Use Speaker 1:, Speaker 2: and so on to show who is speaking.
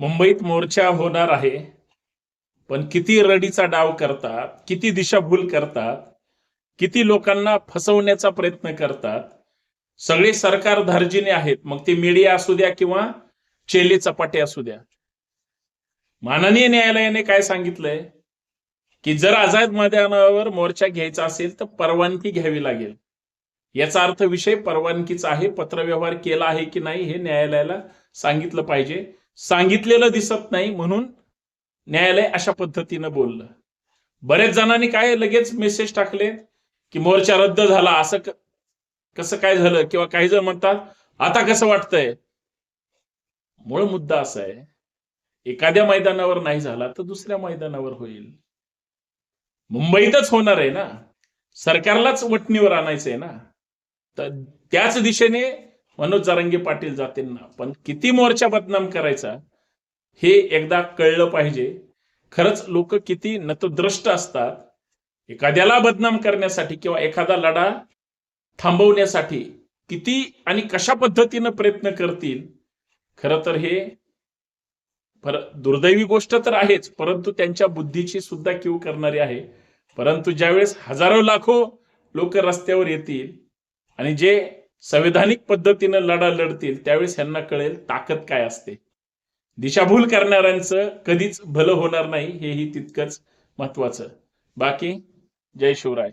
Speaker 1: मुंबईत मोर्चा होणार आहे पण किती रडीचा डाव करतात किती दिशाभूल करतात किती लोकांना फसवण्याचा प्रयत्न करतात. सगळे सरकार धार्जिने आहेत मग ते मीडिया असू द्या किंवा चेले चपाटे असू द्या. माननीय न्यायालयाने काय सांगितलंय? की जर आझाद मैदानावर मोर्चा घ्यायचा असेल तर परवानगी घ्यावी लागेल. याचा अर्थ विषय परवानगीचा आहे पत्रव्यवहार केला आहे की नाही हे न्यायालयाला सांगितलं पाहिजे. सांगितलेलं दिसत नाही म्हणून न्यायालय अशा पद्धतीनं बोललं. बरेच जणांनी काय लगेच मेसेज टाकले की मोर्चा रद्द झाला असं कसं काय झालं किंवा काही जण म्हणतात आता कसं वाटतंय? मूळ मुद्दा असा आहे एखाद्या मैदानावर नाही झाला तर दुसऱ्या मैदानावर होईल. मुंबईतच होणार आहे ना? सरकारलाच वटणीवर आणायचंय ना? तर त्याच दिशेने मनोज जारंगे पाटील जातींना. पण किती मोर्चा बदनाम करायचा हे एकदा कळलं पाहिजे. खरंच लोक किती नतद्रष्ट असतात. एखाद्याला बदनाम करण्यासाठी किंवा एखादा लढा थांबवण्यासाठी किती आणि कशा पद्धतीनं प्रयत्न करतील खरं तर हे पर दुर्दैवी गोष्ट तर आहेच. परंतु त्यांच्या बुद्धीची सुद्धा किव करणारी आहे. परंतु ज्यावेळेस हजारो लाखो लोक रस्त्यावर येतील आणि जे संविधानिक पद्धतीनं लढा लढतील त्यावेळेस यांना कळेल ताकद काय असते. दिशाभूल करणाऱ्यांचं कधीच भलं होणार नाही हेही तितकंच महत्वाचं. बाकी जय शिवराय.